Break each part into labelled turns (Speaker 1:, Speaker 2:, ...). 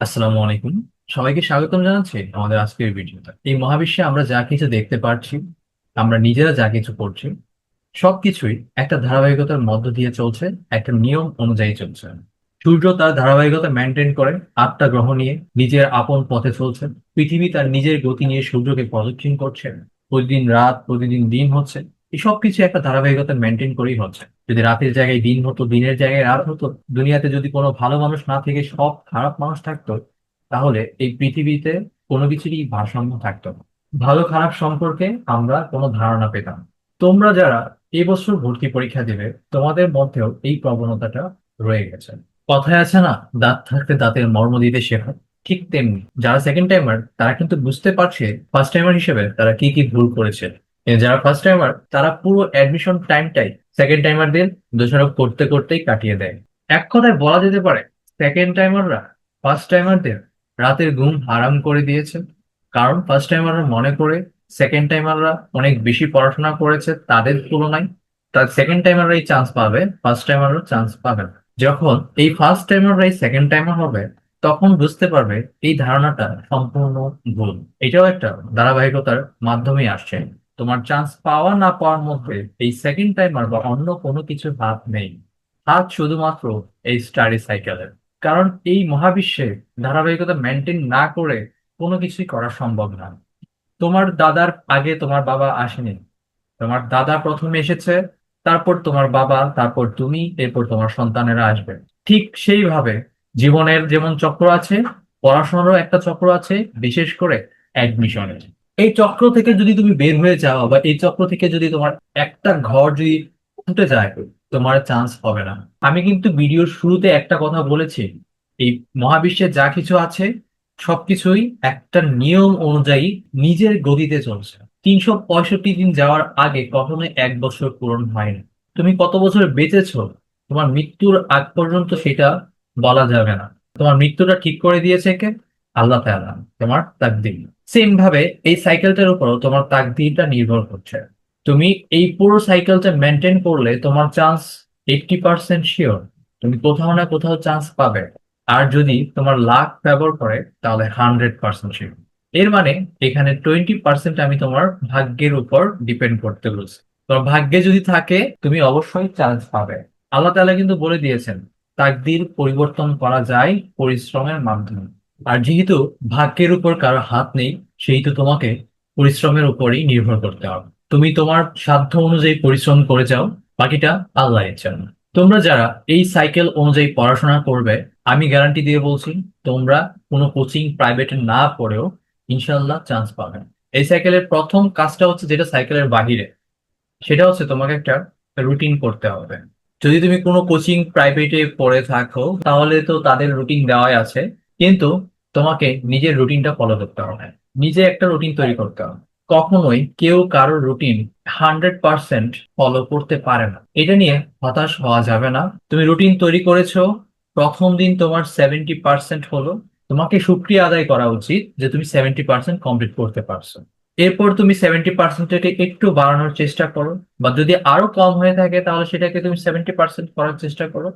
Speaker 1: আসসালামু আলাইকুম। সবাইকে স্বাগতম জানাচ্ছি আমাদের আজকের ভিডিওতে। এই মহাবিশ্বে আমরা যা কিছু দেখতে পাচ্ছি আমরা নিজেরা যা কিছু করছি, সবকিছুই একটা ধারাবাহিকতার মধ্য দিয়ে চলছে, একটা নিয়ম অনুযায়ী চলছে। সূর্য তার ধারাবাহিকতা মেনটেন করে আটটা গ্রহ নিয়ে নিজের আপন পথে চলছে, পৃথিবী তার নিজের গতি নিয়ে সূর্যকে প্রদক্ষিণ করছে, প্রতিদিন রাত, প্রতিদিন দিন হচ্ছে, এই সবকিছু একটা ধারাবাহিকতা মেনটেন করেই হচ্ছে। যদি রাতের জায়গায় দিন হতো, দিনের জায়গায় রাত হতো, দুনিয়াতে যদি কোনো ভালো মানুষ না থেকে সব খারাপ মানুষ থাকতো, তাহলে এই পৃথিবীতে কোনো কিছুরই ভারসাম্য থাকতো না। ভালো, খারাপ সম্পর্কে আমরা কোনো ধারণা পেতাম তোমরা যারা এবছর ভর্তি পরীক্ষা দেবে, তোমাদের মধ্যেও এই প্রবণতাটা রয়ে গেছে। কথায় আছে না, দাঁত থাকতে দাঁতের মর্ম দিতে শেখা ঠিক তেমনি, যারা সেকেন্ড টাইমার তারা কিন্তু বুঝতে পারছে ফার্স্ট টাইমার হিসেবে তারা কি কি ভুল করেছে। যারা ফার্স্ট টাইমার তারা পুরো অ্যাডমিশন টাইমটাই সেকেন্ড টাইমারদের দোষারোপ করতে করতেই কাটিয়ে দেয়। এক কথায় বলা যেতে পারে সেকেন্ড টাইমাররা ফার্স্ট টাইমারদের রাতের ঘুম হারাম করে দিয়েছে কারণ ফার্স্ট টাইমাররা মনে করে সেকেন্ড টাইমাররা অনেক বেশি পড়াশোনা করেছে তাদের তুলনায়। তার সেকেন্ড টাইমাররা এই চান্স পাবে ফার্স্ট টাইমাররা চান্স পাবে না। যখন এই ফার্স্ট টাইমাররাই সেকেন্ড টাইমার হবে, তখন বুঝতে পারবে এই ধারণাটা সম্পূর্ণ ভুল। এটাও একটা ধারাবাহিকতার মাধ্যমেই আসছে। তোমার চান্স পাওয়া না পাওয়ার মধ্যে এই সেকেন্ড টাইমার বা অন্য কোনো কিছু হাত নেই। হাত শুধুমাত্র এই স্টাডি সাইকেলের কারণ এই মহাবিশ্বে ধারাবাহিকতা মেনটেন না করে কোনো কিছুই করা সম্ভব না। তোমার দাদার আগে তোমার বাবা আসেনি। তোমার দাদা প্রথমে এসেছে, তারপর তোমার বাবা, তারপর তুমি, এরপর তোমার সন্তানেরা আসবে। ঠিক সেইভাবে জীবনের যেমন চক্র আছে, পড়াশোনারও একটা চক্র আছে, বিশেষ করে অ্যাডমিশনের এই চক্র থেকে যদি তুমি বের হয়ে যাও বা এই চক্র থেকে যদি তোমার একটা ঘর যদি উঠে যায়, তোমার চান্স হবে না। আমি কিন্তু ভিডিওর শুরুতে একটা কথা বলেছি, এই মহাবিশ্বে যা কিছু আছে, সবকিছুই একটা নিয়ম অনুযায়ী নিজের গতিতে চলছে। তিনশো পঁয়ষট্টি দিন যাওয়ার আগে কখনোই এক বছর পূরণ হয় না। তুমি কত বছর বেঁচেছো, তোমার মৃত্যুর আগ পর্যন্ত সেটা বলা যাবে না। তোমার মৃত্যুটা ঠিক করে দিয়েছে কে? আল্লাহ তাআলা, তোমার তাকদির। সেম ভাবে এই সাইকেলটার উপরও তোমার তাকদিরটা নির্ভর করছে। তুমি এই পুরো সাইকেলটা মেনটেন করলে তোমার চান্স এইটটি পার্সেন্ট শিওর তুমি কোথাও না কোথাও চান্স পাবে। আর যদি তোমার লাক ফেভার করে, তাহলে হান্ড্রেড পার্সেন্ট শিওর এর মানে এখানে টোয়েন্টি পার্সেন্ট আমি তোমার ভাগ্যের উপর ডিপেন্ড করতে বলছি। তোমার ভাগ্যে যদি থাকে, তুমি অবশ্যই চান্স পাবে। আল্লাহ তাআলা কিন্তু বলে দিয়েছেন, তাকদির পরিবর্তন করা যায় পরিশ্রমের মাধ্যমে। আর যেহেতু ভাগ্যের উপর কারও হাত নেই, সেহেতু তোমাকে পরিশ্রমের উপরেই নির্ভর করতে হবে। তুমি তোমার সাধ্য অনুযায়ী পরিশ্রম করে যাও, বাকিটা আল্লাহ ইচ্ছেন তোমরা যারা এই সাইকেল অনুযায়ী পড়াশোনা করবে, আমি গ্যারান্টি দিয়ে বলছি, তোমরা কোনো কোচিং প্রাইভেটে না পড়েও ইনশাল্লাহ চান্স পাবে। এই সাইকেলের প্রথম কাজটা হচ্ছে যেটা সাইকেলের বাহিরে, সেটা হচ্ছে তোমাকে একটা রুটিন করতে হবে। যদি তুমি কোনো কোচিং প্রাইভেটে পড়ে থাকো, তাহলে তো তাদের রুটিন দেওয়াই আছে। কিন্তু তোমাকে নিজের রুটিনটা ফলো করতে হবে। নিজে একটা রুটিন তৈরি করতে হবে। কখনোই কেউ কারোর রুটিন হান্ড্রেড পার্সেন্ট ফলো করতে পারে না। এটা নিয়ে হতাশ হওয়া যাবে না। তুমি রুটিন তৈরি করেছ, প্রথম দিন তোমার সেভেন্টি পার্সেন্ট হলো। তোমাকে শুক্রিয়া আদায় করা উচিত যে তুমি সেভেন্টি পার্সেন্ট কমপ্লিট করতে পারছ। এরপর তুমি সেভেন্টি পার্সেন্টটাকে একটু বাড়ানোর চেষ্টা করো, বা যদি আরও কম হয়ে থাকে তাহলে সেটাকে তুমি সেভেন্টি পার্সেন্ট করার চেষ্টা করো।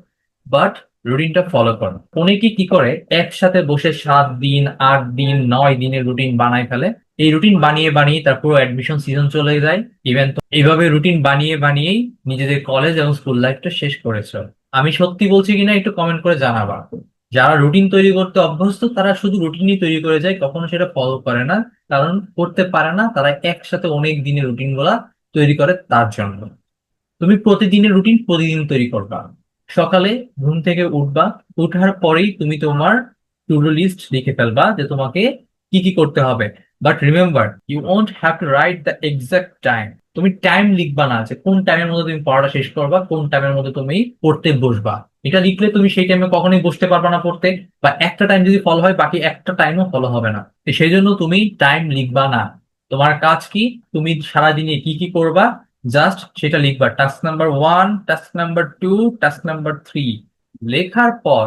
Speaker 1: বাট রুটিনটা ফলো করো। অনেকে কি করে? একসাথে বসে সাত দিন, আট দিন, নয় দিনের রুটিন বানায় ফেলে। এই রুটিন বানিয়ে বানিয়ে তার পুরো অ্যাডমিশন সিজন চলে যায়। ইভেন তো এইভাবে রুটিন বানিয়ে বানিয়েই নিজেদের কলেজ এবং স্কুল লাইফটা শেষ করেছ। আমি সত্যি বলছি কিনা একটু কমেন্ট করে জানাবা। যারা রুটিন তৈরি করতে অভ্যস্ত, তারা শুধু রুটিনই তৈরি করে যায়, কখনো সেটা ফলো করে না। কারণ করতে পারে না, তারা একসাথে অনেক দিনের রুটিনগুলা তৈরি করে তার জন্য। তুমি প্রতিদিনের রুটিন প্রতিদিন তৈরি করবা। সকালে ঘুম থেকে উঠবা। উঠার পরেই তুমি তোমার টু ডু লিস্ট লিখে ফেলবা যে তোমাকে কি কি করতে হবে। But remember you won't have to write the exact time তুমি টাইম লিখবা না যে কোন টাইমের মধ্যে তুমি পড়াটা শেষ করবা, কোন টাইমের মধ্যে তুমি পড়তে বসবা। এটা লিখলে তুমি সেই টাইমে কখনোই বসতে পারবা না পড়তে। বা একটা টাইম যদি ফলো হয়, বাকি একটা টাইমও ফলো হবে না। সেই জন্য তুমি টাইম লিখবা না। তোমার কাজ কি? তুমি সারাদিনে কি কি করবা? জাস্ট সেটা লিখবা task number one task number two task number three লেখার পর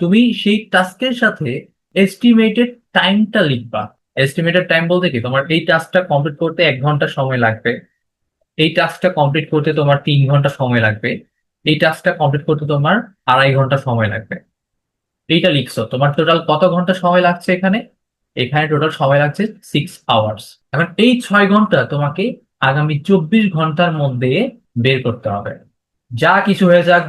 Speaker 1: তুমি সেই টাস্কের সাথে এস্টিমেটেড টাইমটা লিখবা। এস্টিমেটেড টাইম বলতে কি? তোমার এই টাস্কটা কমপ্লিট করতে এক ঘণ্টা সময় লাগবে। এই টাস্কটা কমপ্লিট করতে তোমার তিন ঘণ্টা সময় লাগবে। এই টাস্কটা কমপ্লিট করতে তোমার আড়াই ঘণ্টা সময় লাগবে। এইটা লিখছো। তোমার টোটাল কত ঘণ্টা সময় লাগছে এখানে? এখানে টোটাল সময় লাগছে সিক্স আওয়ার্স এখন এই ছয় ঘণ্টা তোমাকে আগামী চব্বিশ ঘণ্টার মধ্যে বের করতে হবে। যা কিছু হয়ে যাক,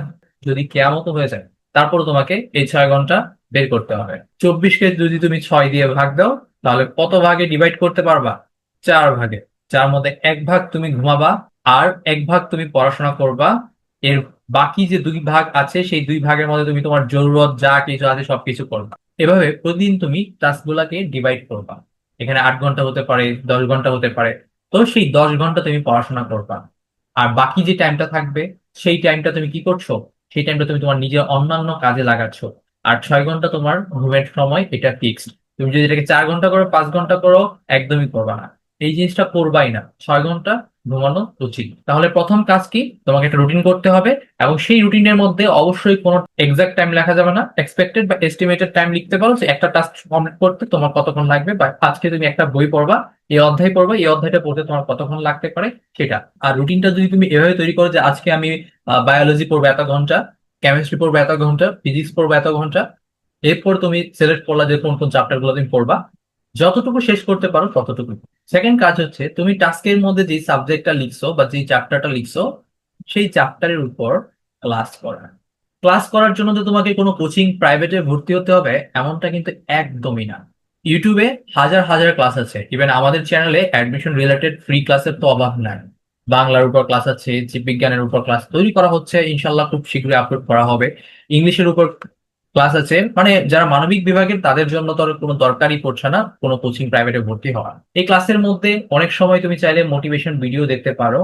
Speaker 1: যদি কেয়ামত হয়ে যায় তারপর তোমাকে এই ছয় ঘণ্টা বের করতে হবে। চব্বিশকে যদি তুমি ছয় দিয়ে ভাগ দাও, তাহলে কত ভাগে ডিভাইড করতে পারবা? চার ভাগে। যার মধ্যে এক ভাগ তুমি ঘুমাবা আর এক ভাগ তুমি পড়াশোনা করবা। এর বাকি যে দুই ভাগ আছে, সেই দুই ভাগের মধ্যে তুমি তোমার জরুরত, যা কিছু আছে সবকিছু করবা। এভাবে প্রতিদিন তুমি টাস্কগুলাকে ডিভাইড করবা। এখানে আট ঘণ্টা হতে পারে, দশ ঘণ্টা হতে পারে তো সেই দশ ঘণ্টা তুমি পড়াশোনা করবা। আর বাকি যে টাইমটা থাকবে, সেই টাইমটা তুমি কি করছ? সেই টাইমটা তুমি তোমার নিজের অন্যান্য কাজে লাগাচ্ছ। আর ছয় ঘণ্টা তোমার ঘুমের সময় এটা ফিক্সড তুমি যদি এটাকে চার ঘণ্টা করো, পাঁচ ঘণ্টা করো, একদমই করবা না। এই জিনিসটা করবাই না। ছয় ঘণ্টা ঘুমানো উচিত তাহলে প্রথম কাজ কি? তোমাকে একটা রুটিন করতে হবে এবং সেই রুটিনের মধ্যে অবশ্যই কোনো এক্সাক্ট টাইম লেখা যাবে না। এক্সপেক্টেড বা এস্টিমেটেড টাইম লিখতে পারো একটা টাস্ক কমপ্লিট করতে তোমার কতক্ষণ লাগবে বা আজকে তুমি একটা বই পড়বা, এই অধ্যায় পড়বা, এই অধ্যায়টা পড়তে তোমার কতক্ষণ লাগতে পারে সেটা। আর রুটিনটা যদি তুমি এভাবে তৈরি করো যে আজকে আমি বায়োলজি পড়ব এত ঘণ্টা কেমিস্ট্রি পড়ব এত ঘণ্টা ফিজিক্স পড়ব এত ঘণ্টা, এরপর তুমি সিলেক্ট করলা যে কোন কোন চ্যাপ্টারগুলো তুমি পড়বা যতটুকু শেষ করতে পারো ততটুকু সেকেন্ড কাজ হচ্ছে, তুমি টাস্কের মধ্যে যে সাবজেক্টটা লিখছো বা যে চ্যাপ্টারটা লিখছো, সেই চ্যাপ্টারের উপর ক্লাস করা। ক্লাস করার জন্য তো তোমাকে কোনো কোচিং প্রাইভেটে ভর্তি হতে হবে, এমনটা কিন্তু একদমই না। ইউটিউবে হাজার হাজার ক্লাস আছে। ইভেন আমাদের চ্যানেলে অ্যাডমিশন রিলেটেড ফ্রি ক্লাসের তো অভাব নাই। বাংলার উপর ক্লাস আছে, জীববিজ্ঞানের উপর ক্লাস তৈরি করা হচ্ছে। ইনশাল্লাহ খুব শীঘ্রই আপলোড করা হবে। ইংলিশের উপর ক্লাস আছে মানে যারা মানবিক বিভাগের তাদের জন্য তো কোনো দরকারই পড়ছে না, কোনো কোচিং প্রাইভেটে ভর্তি হওয়া। এই ক্লাসের মধ্যে অনেক সময় তুমি চাইলে মোটিভেশন ভিডিও দেখতে পারো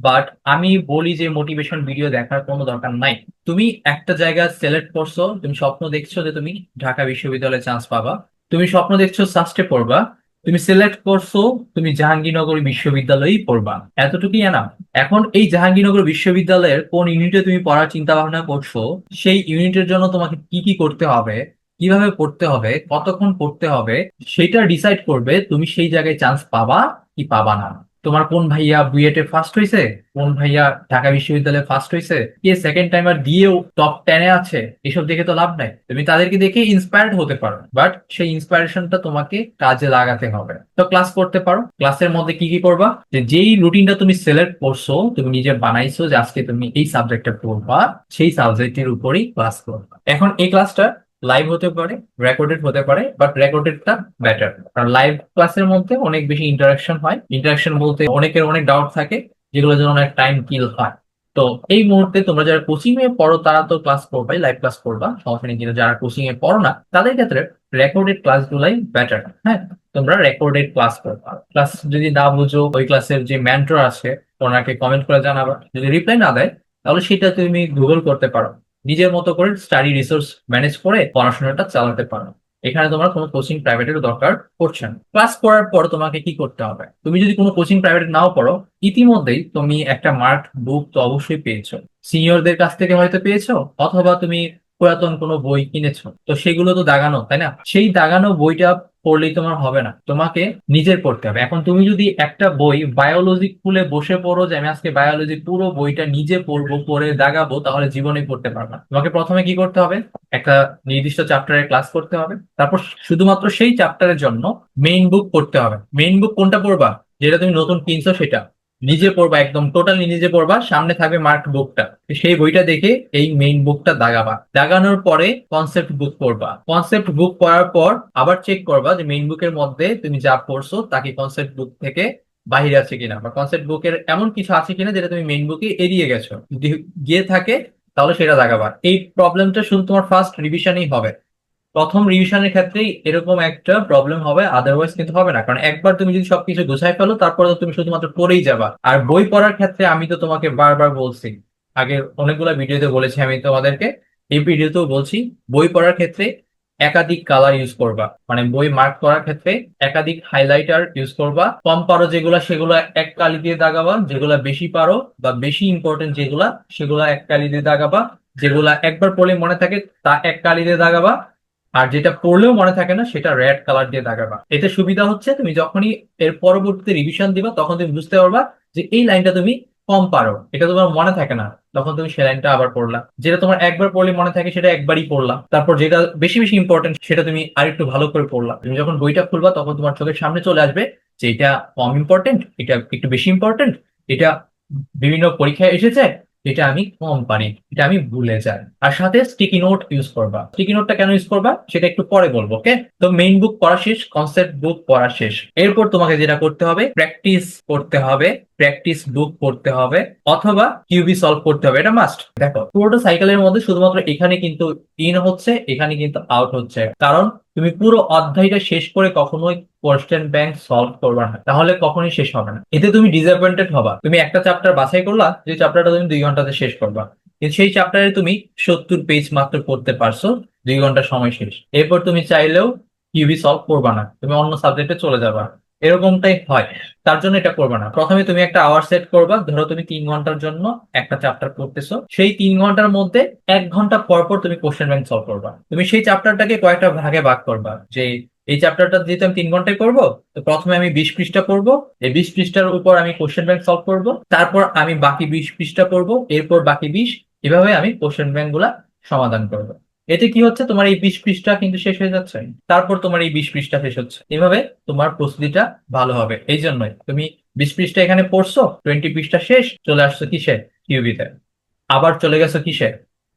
Speaker 1: বাট আমি বলি যে মোটিভেশন ভিডিও দেখার কোনো দরকার নাই। তুমি একটা জায়গা সিলেক্ট করছ, তুমি স্বপ্ন দেখছ যে তুমি ঢাকা বিশ্ববিদ্যালয়ে চান্স পাবা। তুমি স্বপ্ন দেখছ সাস্টে পড়বা। তুমি সিলেক্ট করছ, তুমি জাহাঙ্গীরনগর বিশ্ববিদ্যালয়েই পড়বা। এতটুকুই না এখন এই জাহাঙ্গীরনগর বিশ্ববিদ্যালয়ের কোন ইউনিটে তুমি পড়ার চিন্তা ভাবনা করছ, সেই ইউনিটের জন্য তোমাকে কি কি করতে হবে, কীভাবে পড়তে হবে, কতক্ষণ পড়তে হবে, সেটা ডিসাইড করবে, তুমি সেই জায়গায় চান্স পাবা কি পাবা না। তোমার কোন ভাইয়া বুয়েটে ফার্স্ট হয়েছে কোন ভাইয়া ঢাকা বিশ্ববিদ্যালয়ে ফার্স্ট হয়েছে কে সেকেন্ড টাইমার দিয়েও টপ টেনে আছে? এসব দেখে তো লাভ নাই। তুমি তাদেরকে দেখে ইন্সপায়ার্ড হতে পারো। বাট সেই ইন্সপায়ারেশনটা তোমাকে কাজে লাগাতে হবে। তো ক্লাস করতে পারো। ক্লাসের মধ্যে কি কি করবা? যে যেই রুটিনটা তুমি সিলেক্ট করছ, তুমি নিজে বানাইছো যে আজকে তুমি এই সাবজেক্টটা পড়বা, সেই সাবজেক্টের উপরেই ক্লাস করবা। এখন এই ক্লাসটা লাইভ হতে পারে রেকর্ডেড হতে পারে বাট রেকর্ডেডটা বেটার কারণ লাইভ ক্লাসের মধ্যে অনেক বেশি ইন্টারাকশন হয়। ইন্টারাকশন বলতে অনেকের অনেক ডাউট থাকে, যেগুলো যেন অনেক টাইম কিল হয়। তো এই মুহূর্তে তোমরা যারা কোচিং এ পড়ো, তারা তো ক্লাস করবাই লাইভ ক্লাস করবা। সমস্যা নেই, কিন্তু যারা কোচিং এ পড়ো না, তাদের ক্ষেত্রে রেকর্ডেড ক্লাস গুলাই বেটার হ্যাঁ তোমরা রেকর্ডেড ক্লাস করবা। ক্লাস যদি না বুঝো, ওই ক্লাসের যে মেন্টর আছে, ওনাকে কমেন্ট করে জানাবা। যদি রিপ্লাই না দেয়, তাহলে সেটা তুমি গুগল করতে পারো। নিজের মতো করে স্টাডি রিসোর্স ম্যানেজ করে পড়াশোনাটা চালাতে পারো। এখানে তোমার কোনো কোচিং প্রাইভেটের দরকার পড়ছে না। ক্লাস করার পর তোমাকে কি করতে হবে? তুমি যদি কোনো কোচিং প্রাইভেট নাও পড়ো, ইতিমধ্যেই তুমি একটা মার্ক বুক তো অবশ্যই পেয়েছ। সিনিয়রদের কাছ থেকে হয়তো পেয়েছ, অথবা তুমি পুরাতন কোনো বই কিনেছো? তো সেগুলো তো দাগানো, তাই না? সেই দাগানো বইটা পড়লেই তোমার হবে না। তোমাকে নিজের পড়তে হবে। এখন তুমি যদি একটা বই বায়োলজি খুলে বসে পড়ো যে, আমি আজকে বায়োলজি পুরো বইটা নিজে পড়ব, পড়ে দাগাবো, তাহলে জীবনে পড়তে পারবে না। তোমাকে প্রথমে কি করতে হবে? একটা নির্দিষ্ট চ্যাপ্টারের ক্লাস করতে হবে। তারপর শুধুমাত্র সেই চ্যাপ্টারের জন্য মেইন বুক পড়তে হবে। মেইন বুক কোনটা পড়বা? যেটা তুমি নতুন কিনছো সেটা। নিজে পড়বা, একদম টোটালি নিজে পড়বা, সামনে থাকবে মার্ক বুকটা সেই বইটা দেখে এই মেইন বুকটা দাগাবা। দাগানোর পরে কনসেপ্ট বুক পড়বা। কনসেপ্ট বুক পড়ার পর আবার চেক করবা যে মেইন বুকের মধ্যে তুমি যা পড়ছো তাকে কনসেপ্ট বুক থেকে বাহিরে আছে কিনা? বা কনসেপ্ট বুকের এমন কিছু আছে কিনা যেটা তুমি মেইন বুকে এড়িয়ে গেছো। যদি গিয়ে থাকে, তাহলে সেটা দাগাবা। এই প্রবলেমটা শুধু তোমার ফার্স্ট রিভিশনেই হবে। প্রথম রিভিশনের ক্ষেত্রে এরকম একটা প্রবলেম হবে আদারওয়াইজ কিন্তু হবে না। কারণ একবার তুমি যদি সবকিছু গুছাই ফেলো, তারপরে তো তুমি শুধুমাত্র পড়েই যাবা। আর বই পড়ার ক্ষেত্রে আমি তো তোমাকে বারবার বলছি, আগে অনেকগুলো ভিডিওতে বলেছি আমি তোমাদেরকে, এই ভিডিওতেও বলছি, বই পড়ার ক্ষেত্রে একাধিক কালার ইউজ করবা। মানে বই মার্ক করার ক্ষেত্রে একাধিক হাইলাইটার ইউজ করবা। কম পারো যেগুলা, সেগুলো এক কালি দিয়ে দাগাবা, যেগুলা বেশি পারো বা বেশি ইম্পর্টেন্ট যেগুলা, সেগুলা এক কালি দিয়ে দাগাবা। যেগুলা একবার পড়লে মনে থাকে তা এক কালি দিয়ে দাগাবা। আর যেটা পড়লেও মনে থাকে না, সেটা রেড কালার দিয়ে দাগাবা এতে সুবিধা হচ্ছে তুমি যখনই এর পরবর্তীতে রিভিশন দিবা, তখন তুমি বুঝতে পারবা যে এই লাইনটা তুমি কম পারো। এটা তোমার মনে থাকে না, তখন তুমি সে লাইনটা আবার পড়লা। যেটা তোমার একবার পড়লে মনে থাকে, সেটা একবারই পড়লা। তারপর যেটা বেশি বেশি ইম্পর্টেন্ট সেটা তুমি আরেকটু ভালো করে পড়লা। তুমি যখন বইটা খুলবা, তখন তোমার চোখের সামনে চলে আসবে যে এটা কম ইম্পর্টেন্ট এটা একটু বেশি ইম্পর্টেন্ট এটা বিভিন্ন পরীক্ষায় এসেছে এটা আমি কম পারি এটা আমি ভুলে যাই। আর সাথে স্টিকি নোট ইউজ করবা। স্টিকি নোটটা কেন ইউজ করবা? সেটা একটু পরে বলব ওকে তো মেইন বুক পড়া শেষ কনসেপ্ট বুক পড়া শেষ। এরপর তোমাকে যেটা করতে হবে প্র্যাকটিস করতে হবে। প্র্যাকটিস বুক করতে হবে অথবা কিউবি সলভ করতে হবে, এটা মাস্ট দেখো, পুরোটা সাইকেলের মধ্যে শুধুমাত্র এখানে কিন্তু ইন হচ্ছে, এখানে কিন্তু আউট হচ্ছে। কারণ তুমি পুরো অধ্যায়টা শেষ করে কখনোই কোয়েশ্চেন ব্যাংক সলভ করবে না। তাহলে কখনোই শেষ হবে না। এতে তুমি ডিসঅ্যাপয়েন্টেড হবা। তুমি একটা চ্যাপ্টার বাছাই করলা, যে চ্যাপ্টারটা তুমি দুই ঘন্টাতে শেষ করবা। কিন্তু সেই চ্যাপ্টারে তুমি সত্তর পেজ মাত্র পড়তে পারছ, দুই ঘণ্টা সময় শেষ। এরপর তুমি চাইলেও কিউবি সলভ করবা না। তুমি অন্য সাবজেক্টে চলে যাবা। এরকমটাই হয়। তার জন্য এটা করবে না। প্রথমে তুমি একটা আওয়ার সেট করবা। ধরো তুমি তিন ঘণ্টার জন্য একটা চ্যাপ্টার করতেছো সেই তিন ঘণ্টার মধ্যে এক ঘণ্টা পর পর তুমি কোশ্চেন ব্যাংক সলভ করবা। তুমি সেই চ্যাপ্টারটাকে কয়েকটা ভাগে ভাগ করবা। যে এই চ্যাপ্টারটা যেহেতু আমি তিন ঘন্টায় করব তো প্রথমে আমি বিশ পৃষ্ঠা পড়ব। এই বিশ পৃষ্ঠার উপর আমি কোশ্চেন ব্যাংক সলভ করব। তারপর আমি বাকি বিশ পৃষ্ঠা পড়ব। এরপর বাকি বিশ, এভাবে আমি কোশ্চেন ব্যাংকগুলা সমাধান করব। এতে কি হচ্ছে? তোমার এই বিশ পৃষ্ঠা কিন্তু শেষ হয়ে যাচ্ছে। তারপর তোমার এই বিশ পৃষ্ঠা শেষ হচ্ছে। এভাবে তোমার প্রস্তুতিটা ভালো হবে। এই জন্যই তুমি বিশ পৃষ্ঠা এখানে পড়ছো টোয়েন্টি পৃষ্ঠা শেষ, চলে আসছো কিসে কিউবিতে আবার চলে গেছো কিসে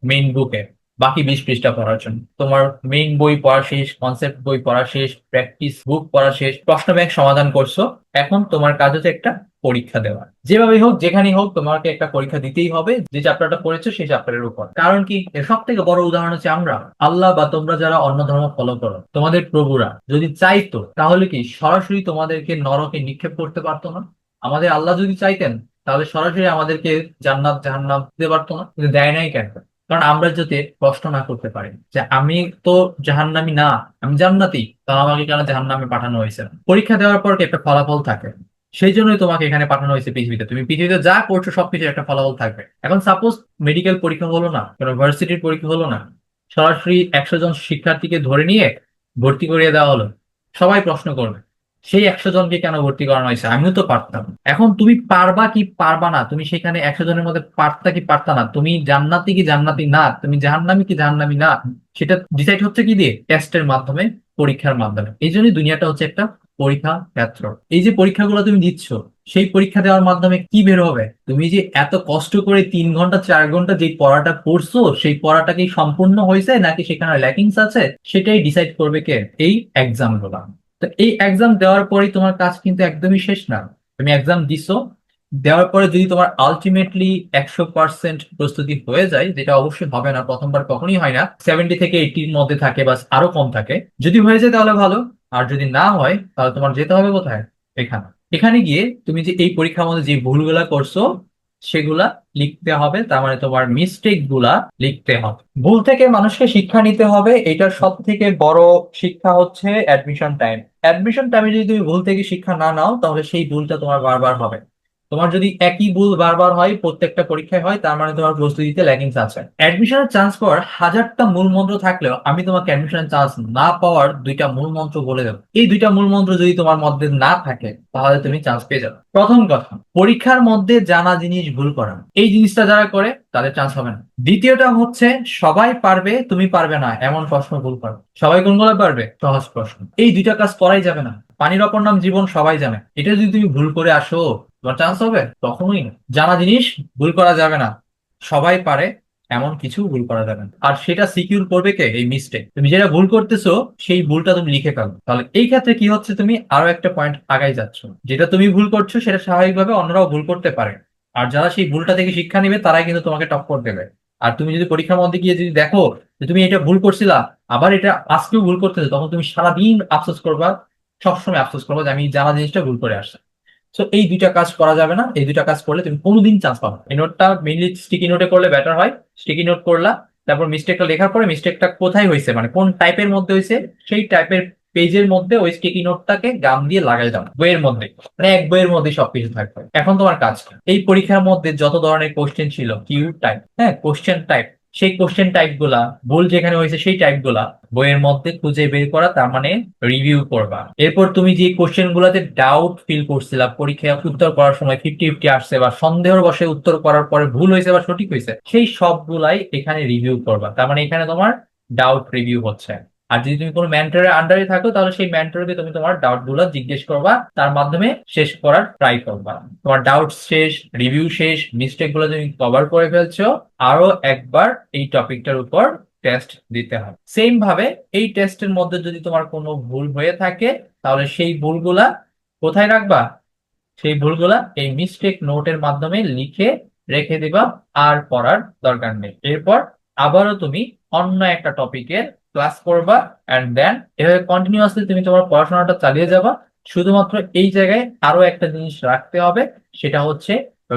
Speaker 1: মেইন বুকে বাকি বিশ পৃষ্ঠা পড়ার জন্য। তোমার মেইন বই পড়া শেষ কনসেপ্ট বই পড়া শেষ প্র্যাকটিস বুক পড়া শেষ প্রশ্ন ব্যাংক সমাধান করছ। এখন তোমার কাজ হচ্ছে একটা পরীক্ষা দেওয়া যেভাবেই হোক, যেখানেই হোক, তোমাকে একটা পরীক্ষা দিতেই হবে। যে চ্যাপ্টারটা পড়েছো, সেই চ্যাপ্টারের উপর। কারণ কি সব থেকে বড় উদাহরণ হচ্ছে আমরা। আল্লাহ বা তোমরা যারা অন্য ধর্ম ফলো করো, তোমাদের প্রভুরা যদি চাইতো, তাহলে কি, সরাসরি তোমাদেরকে নরকে নিক্ষেপ করতে পারতো না? আমাদের আল্লাহ যদি চাইতেন, তাহলে সরাসরি আমাদেরকে জান্নাত, জাহান্নাম দিতে পারতো না। কিন্তু দেয় নাই কেন? কারণ আমরা যাতে প্রশ্ন না করতে পারি যে আমি তো জাহান্নামি না, আমি জান্নাতি তাহলে আমাকে কেন জাহান্নামে পাঠানো হয়েছে? পরীক্ষা দেওয়ার পর একটা ফলাফল থাকে? সেই জন্যই তোমাকে এখানে পাঠানো হয়েছে পৃথিবীতে। তুমি পৃথিবীতে যা করছ সবকিছু একটা ফলাফল থাকবে। এখন সাপোজ মেডিকেল পরীক্ষা হলো না, কোনো ভার্সিটির পরীক্ষা হলো না, সরাসরি একশো জন শিক্ষার্থীকে ধরে নিয়ে ভর্তি করিয়ে দেওয়া হলো, সবাই প্রশ্ন করবে। সেই একশো জনকে কেন ভর্তি করানো হয়েছে? আমিও তো পারতাম। এখন তুমি পারবা কি পারবা না? তুমি সেখানে একশো জনের মধ্যে পারতা কি পারতা না? তুমি জান্নাতি কি জান্নাতি না? তুমি জাহান্নামি কি জাহান্নামি না? সেটা ডিসাইড হচ্ছে কি দিয়ে? টেস্টের মাধ্যমে, পরীক্ষার মাধ্যমে। এই জন্যই দুনিয়াটা হচ্ছে একটা পরীক্ষা ক্ষেত্র। এই যে পরীক্ষাগুলো তুমি দিচ্ছ, সেই পরীক্ষা দেওয়ার মাধ্যমে কি বের হবে? তুমি যে এত কষ্ট করে তিন ঘণ্টা, চার ঘণ্টা যে পড়াটা পড়ছো, সেই পড়াটা কি সম্পূর্ণ হয়েছে নাকি সেখানে ল্যাকিংস আছে? সেটাই ডিসাইড করবে কে? এই এক্সামগুলা। তো এই এক্সাম দেওয়ার পরে তোমার কাজ কিন্তু একদমই শেষ না। তুমি এক্সাম দিছো, দেওয়ার পরে যদি তোমার আলটিমেটলি একশো পার্সেন্ট প্রস্তুতি হয়ে যায়, যেটা অবশ্যই হবে না, প্রথমবার কখনই হয় না সেভেন্টি থেকে এইটির মধ্যে থাকে বা আরও কম থাকে। যদি হয়ে যায় তাহলে ভালো, আর যদি না হয়, তাহলে তোমার যেতে হবে কোথায়? এখানে। এখানে গিয়ে তুমি যে এই পরীক্ষার মধ্যে যে ভুলগুলা করছ, সেগুলা লিখতে হবে, তার মানে তোমার মিস্টেকগুলা লিখতে হবে। ভুল থেকে মানুষকে শিক্ষা নিতে হবে, এটার সব থেকে বড় শিক্ষা হচ্ছে অ্যাডমিশন টাইম অ্যাডমিশন টাইমে যদি তুমি ভুল থেকে শিক্ষা না নাও, তাহলে সেই ভুলটা তোমার বারবার হবে। তোমার যদি একই ভুল বারবার হয়, প্রত্যেকটা পরীক্ষায় হয়, তার মানে তোমার প্রস্তুতিতে ল্যাকিংস আছে। অ্যাডমিশনের চান্স পাওয়ার হাজারটা মূল মন্ত্র থাকলেও আমি তোমাকে অ্যাডমিশনের চান্স না পাওয়ার দুইটা মূল মন্ত্র বলে দেবো। এই দুইটা মূল মন্ত্র যদি তোমার মধ্যে না থাকে, তাহলে তুমি চান্স পেয়ে যাবে। প্রথম কথা, পরীক্ষার মধ্যে জানা জিনিস ভুল করা। এই জিনিসটা যারা করে, তাদের চান্স হবে না। দ্বিতীয়টা হচ্ছে, সবাই পারবে, তুমি পারবে না, এমন প্রশ্ন ভুল করো। সবাই কোনগুলো পারবে? সহজ প্রশ্ন। এই দুইটা কাজ করাই যাবে না। পানির অপর নাম জীবন সবাই জানে। এটা যদি তুমি ভুল করে আসো তোমার চান্স হবে? কখনোই না। জানা জিনিস, ভুল করা যাবে না। সবাই পারে, এমন কিছু ভুল করা যাবে না। আর সেটা সিকিউর করবে কে? এই মিস্টেক তুমি যেটা ভুল করতেছো, সেই ভুলটা তুমি লিখে ফেলো। তাহলে এই ক্ষেত্রে কি হচ্ছে? তুমি আরও একটা পয়েন্ট আগাই যাচ্ছ। যেটা তুমি ভুল করছ, সেটা স্বাভাবিকভাবে অন্যরাও ভুল করতে পারে। আর যারা সেই ভুলটা থেকে শিক্ষা নেবে, তারাই কিন্তু তোমাকে টক্কর দেবে। আর তুমি যদি পরীক্ষার মধ্যে গিয়ে যদি দেখো যে তুমি এটা ভুল করছিলা, আবার এটা আজকেও ভুল করতেছো, তখন তুমি সারাদিন আফসোস করবা, সবসময় আফসোস করব যে আমি জানা জিনিসটা ভুল করে আসছি সো এই দুইটা কাজ করা যাবে না। এই দুইটা কাজ করলে তুমি কোনোদিন চান্স পাবে। এই নোটটা মেইনলি স্টিকি নোটে করলে বেটার হয়। স্টিকি নোট করলা, তারপর মিস্টেকটা লেখার পরে মিস্টেকটা কোথায় হয়েছে? মানে কোন টাইপের মধ্যে হয়েছে? সেই টাইপের পেজের মধ্যে ওই স্টিকি নোটটাকে গাম দিয়ে লাগাই দাও। বইয়ের মধ্যে। মানে এক বইয়ের মধ্যে সবকিছু থাকবে। এখন তোমার কাজ এই পরীক্ষার মধ্যে যত ধরনের কোশ্চেন ছিল কিউ টাইপ হ্যাঁ কোশ্চেন টাইপ সেই কোশ্চেন টাইপগুলা, ভুল যেখানে হয়েছে সেই টাইপগুলা বইয়ের মধ্যে খুঁজে বের করা, তার মানে রিভিউ করবা। এরপর তুমি যে কোশ্চেন গুলাতে ডাউট ফিল করছিলা, পরীক্ষায় উত্তর করার সময় ফিফটি ফিফটি আসছে বা সন্দেহর বসে উত্তর করার পরে ভুল হয়েছে বা সঠিক হয়েছে, সেই সবগুলাই এখানে রিভিউ করবা। তার মানে এখানে তোমার ডাউট রিভিউ হচ্ছে। আর যদি তুমি কোনো মেন্টরের আন্ডারে থাকো, তাহলে সেই মেন্টরকে তুমি তোমার ডাউটগুলো জিজ্ঞেস করবা, তার মাধ্যমে শেষ করার ট্রাই করবা। তোমার ডাউট শেষ রিভিউ শেষ মিস্টেকগুলো তুমি কভার করে ফেলছো, আরও একবার এই টপিকটার উপর টেস্ট দিতে হবে। সেম ভাবে এই টেস্টের মধ্যে যদি তোমার কোনো ভুল হয়ে থাকে, তাহলে সেই ভুলগুলা কোথায় রাখবা? সেই ভুলগুলা এই মিস্টেক নোটের মাধ্যমে লিখে রেখে দিবা, আর পড়ার দরকার নেই। এরপর আবারও তুমি অন্য একটা টপিকের ক্লাস করবা অ্যান্ড দেন এভাবে কন্টিনিউয়াসলি তুমি তোমার পড়াশোনাটা চালিয়ে যাবা। শুধুমাত্র এই জায়গায় আরও একটা জিনিস রাখতে হবে, সেটা হচ্ছে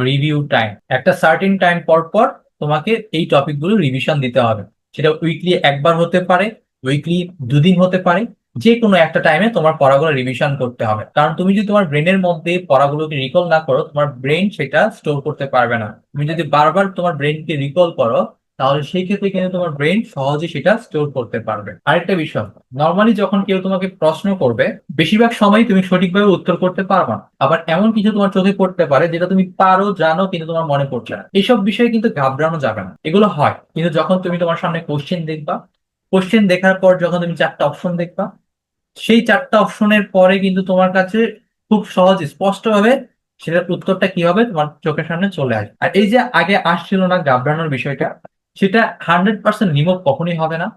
Speaker 1: রিভিউ টাইম একটা সার্টিন টাইম পর পর তোমাকে এই টপিকগুলো রিভিশন দিতে হবে। সেটা উইকলি একবার হতে পারে উইকলি দুদিন হতে পারে যে কোনো একটা টাইমে তোমার পড়াগুলো রিভিশন করতে হবে। কারণ তুমি যদি তোমার ব্রেনের মধ্যে পড়াগুলোকে রিকল না করো, তোমার ব্রেন সেটা স্টোর করতে পারবে না। তুমি যদি বারবার তোমার ব্রেনকে রিকল করো তাহলে সেই ক্ষেত্রে কিন্তু তোমার ব্রেন সহজে সেটা স্টোর করতে পারবে। আরেকটা বিষয় নর্মালি যখন কেউ তোমাকে প্রশ্ন করবে, বেশিরভাগ সময় তুমি সঠিকভাবে উত্তর করতে পারবা না। আবার এমন কিছু তোমার চোখে পড়তে পারে যেটা তুমি পারো, জানো, কিন্তু তোমার মনে পড়ছে না। এইসব বিষয়ে কিন্তু ঘাবড়ানো যাবে না। এগুলো হয়। কিন্তু যখন তুমি তোমার সামনে কোশ্চেন দেখবা কোশ্চেন দেখার পর যখন তুমি চারটা অপশন দেখবা, সেই চারটা অপশনের পরে কিন্তু তোমার কাছে খুব সহজ, স্পষ্টভাবে সেটার উত্তরটা কি হবে তোমার চোখের সামনে চলে আসবে। আর এই যে আগে আসছিল না ঘাবড়ানোর বিষয়টা সেটা হান্ড্রেড পার্সেন্ট রিমুভ কখনই হবে না।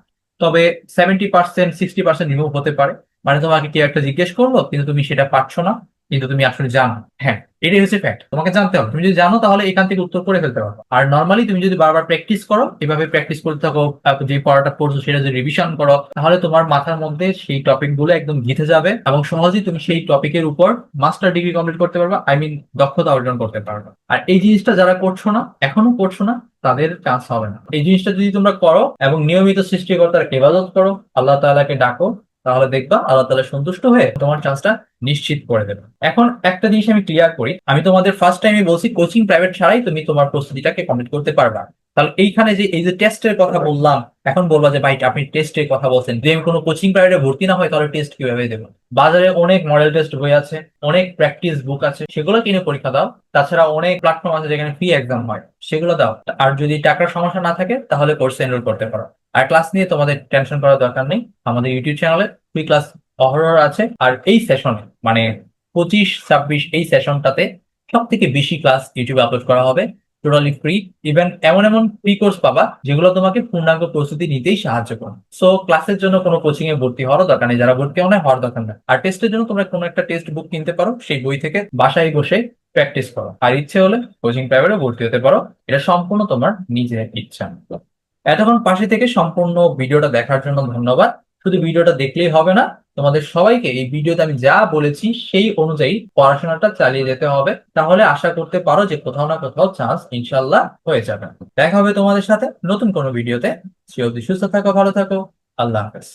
Speaker 1: তবে seventy percent sixty percent remove হতে পারে। মানে তোমাকে কেউ একটা জিজ্ঞেস করল, কিন্তু তুমি সেটা পারছ না। কিন্তু তুমি আসলে জানো। হ্যাঁ এটাই হচ্ছে ফ্যাক্ট তোমাকে জানতে হবে। তুমি যদি জানো, তাহলে এখান থেকে উত্তর করে ফেলতে পারো। আর নর্মালি তুমি যদি বারবার প্র্যাকটিস করো, এভাবে প্র্যাকটিস করতে থাকো যে পড়াটা পড়ছো, সেটা যদি রিভিশন করো, তাহলে তোমার মাথার মধ্যে সেই টপিকগুলো একদম গিথে যাবে এবং সহজেই তুমি সেই টপিকের উপর মাস্টার ডিগ্রি কমপ্লিট করতে পারবে। আই মিন দক্ষতা অর্জন করতে পারবে। আর এই জিনিসটা যারা করছ না, এখনও করছ না, তাদের চান্স হবে না। এই জিনিসটা যদি তোমরা করো এবং নিয়মিত সৃষ্টিকর্তার ইবাদত করো, আল্লাহ তাআলাকে ডাকো তাহলে দেখবা আল্লাহ তাআলা সন্তুষ্ট হয়ে তোমার চান্সটা নিশ্চিত করে দেবে। এখন একটা জিনিস আমি ক্লিয়ার করি, আমি তোমাদের ফার্স্ট টাইমে বলছি কোচিং প্রাইভেট ছাড়াই তুমি তোমার প্রস্তুতিটাকে কমপ্লিট করতে পারবা। তাহলে এইখানে যে, এই যে টেস্টের কথা বললাম, এখন বলবা যে, ভাই, আপনি টেস্টের কথা বলছেন, যদি আমি কোনো কোচিং প্রাইভেটে ভর্তি না হয় তাহলে টেস্ট কীভাবে দেবো? বাজারে অনেক মডেল টেস্ট বই আছে, অনেক প্র্যাকটিস বুক আছে, সেগুলো কিনে পরীক্ষা দাও। তাছাড়া অনেক প্ল্যাটফর্ম আছে যেখানে ফ্রি এক্সাম হয়, সেগুলো দাও। আর যদি টাকার সমস্যা না থাকে, তাহলে কোর্স এনরোল করতে পারো। আর ক্লাস নিয়ে তোমাদের টেনশন করার দরকার নেই। আমাদের ইউটিউব চ্যানেলে ফ্রি ক্লাস অহরহ আছে। আর এই সেশনে মানে পঁচিশ, ছাব্বিশ এই সেশনটাতে সব থেকে বেশি ক্লাস ইউটিউবে আপলোড করা হবে। টোটালি ফ্রি ইভেন এমন এমন ফ্রি কোর্স পাবা, যেগুলো তোমাকে পূর্ণাঙ্গ প্রস্তুতি নিতেই সাহায্য করবে। সো ক্লাসের জন্য কোনো কোচিং এ ভর্তি হওয়ার দরকার নেই। যারা ভর্তি হওয়া হওয়ার দরকার নেই। আর টেস্টের জন্য তোমরা কোনো একটা টেস্ট বুক কিনতে পারো, সেই বই থেকে বাসায় বসে প্র্যাকটিস করো। আর ইচ্ছে হলে কোচিং প্রাইভেটে ভর্তি হতে পারো। এটা সম্পূর্ণ তোমার নিজের ইচ্ছা। এতক্ষণ পাশে থেকে সম্পূর্ণ ভিডিওটা দেখার জন্য ধন্যবাদ। শুধু ভিডিওটা দেখলেই হবে না, তোমাদের সবাইকে এই ভিডিওতে আমি যা বলেছি সেই অনুযায়ী পড়াশোনাটা চালিয়ে যেতে হবে। তাহলে আশা করতে পারো যে কোথাও না কোথাও চান্স ইনশাল্লাহ হয়ে যাবে। দেখা হবে তোমাদের সাথে নতুন কোনো ভিডিওতে। সে অবধি সুস্থ থাকো, ভালো থাকো। আল্লাহ হাফেজ।